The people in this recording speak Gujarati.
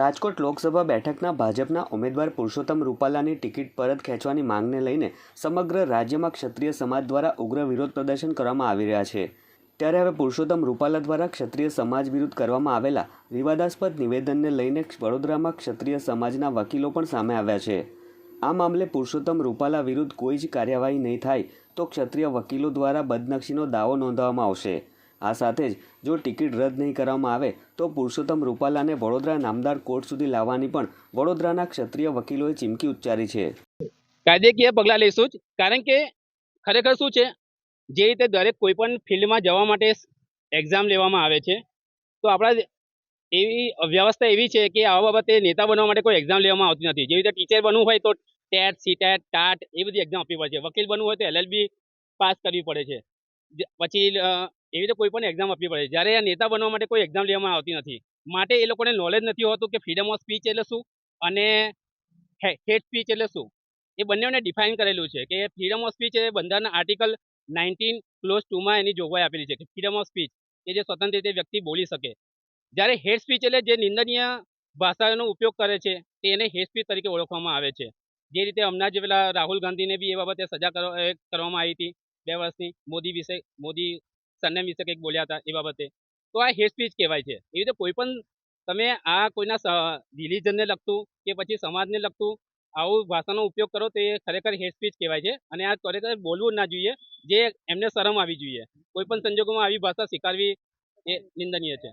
રાજકોટ લોકસભા બેઠકના ભાજપના ઉમેદવાર પુરુષોત્તમ રૂપાલાની ટિકિટ પરત ખેંચવાની માંગને લઈને સમગ્ર રાજ્યમાં ક્ષત્રિય સમાજ દ્વારા ઉગ્ર વિરોધ પ્રદર્શન કરવામાં આવી રહ્યા છે. ત્યારે હવે પુરુષોત્તમ રૂપાલા દ્વારા ક્ષત્રિય સમાજ વિરુદ્ધ કરવામાં આવેલા વિવાદાસ્પદ નિવેદનને લઈને વડોદરામાં ક્ષત્રિય સમાજના વકીલો પણ સામે આવ્યા છે. આ મામલે પુરુષોત્તમ રૂપાલા વિરુદ્ધ કોઈ જ કાર્યવાહી નહીં થાય તો ક્ષત્રિય વકીલો દ્વારા બદનક્ષીનો દાવો નોંધવામાં આવશે. આ સાથે જ જો ટિકિટ રદ નહીં કરવામાં આવે, તો પુરુષોત્તમ રૂપાલાને વડોદરા નામદાર કોર્ટ સુધી લાવવાની પણ વડોદરાના ક્ષત્રિય વકીલોએ ચીમકી ઉચ્ચારી છે. કાયદેકીય પગલાં લઈશું જ, કારણ કે ખરેખર શું છે? જે રીતે દરેક કોઈ પણ ફિલ્ડમાં જવા માટે એક્ઝામ લેવામાં આવે છે, તો આપણા એવી વ્યવસ્થા એવી છે કે આવા બાબતે નેતા બનવા માટે કોઈ એક્ઝામ લેવામાં આવતી નથી. જેવી રીતે ટીચર બનવું હોય તો ટેટ, સીટેટ, ટાટ એ બધી એક્ઝામ આપવી પડે છે. વકીલ બનવું હોય તો એલએલબી પાસ કરવી પડે છે. પછી એવી રીતે કોઈ પણ એક્ઝામ આપવી પડે. જ્યારે આ નેતા બનવા માટે કોઈ એક્ઝામ લેવામાં આવતી નથી. માટે એ લોકોને નોલેજ નથી હોતું કે ફ્રીડમ ઓફ સ્પીચ એટલે શું? અને હેટ સ્પીચ એટલે શું? એ બંનેને ડિફાઇન કરેલું છે કે ફ્રીડમ ઓફ સ્પીચ એ બંધારણના આર્ટિકલ નાઇન્ટીન ક્લોઝ ટુમાં એની જોગવાઈ આપેલી છે કે ફ્રીડમ ઓફ સ્પીચ કે જે સ્વતંત્ર રીતે વ્યક્તિ બોલી શકે. જ્યારે હેટ સ્પીચ એટલે જે નિંદનીય ભાષાનો ઉપયોગ કરે છે, તે એને હેટ સ્પીચ તરીકે ઓળખવામાં આવે છે. જે રીતે હમણાં જે પેલા રાહુલ ગાંધીને બી એ બાબતે સજા કરવા- કરવામાં આવી હતી બે વર્ષની મોદી વિશે, મોદી સરનેમ વિશે કંઈક બોલ્યા હતા એ બાબતે. તો આ હેટ સ્પીચ કહેવાય છે. એવી રીતે કોઈ પણ તમે આ કોઈના રિલિજનને લગતું કે પછી સમાજને લગતું આવું ભાષાનો ઉપયોગ કરો તો એ ખરેખર હેટ સ્પીચ કહેવાય છે. અને આ ખરેખર બોલવું ના જોઈએ. જે એમને શરમ આવી જોઈએ. કોઈ પણ સંજોગોમાં આવી ભાષા સ્વીકારવી એ નિંદનીય છે.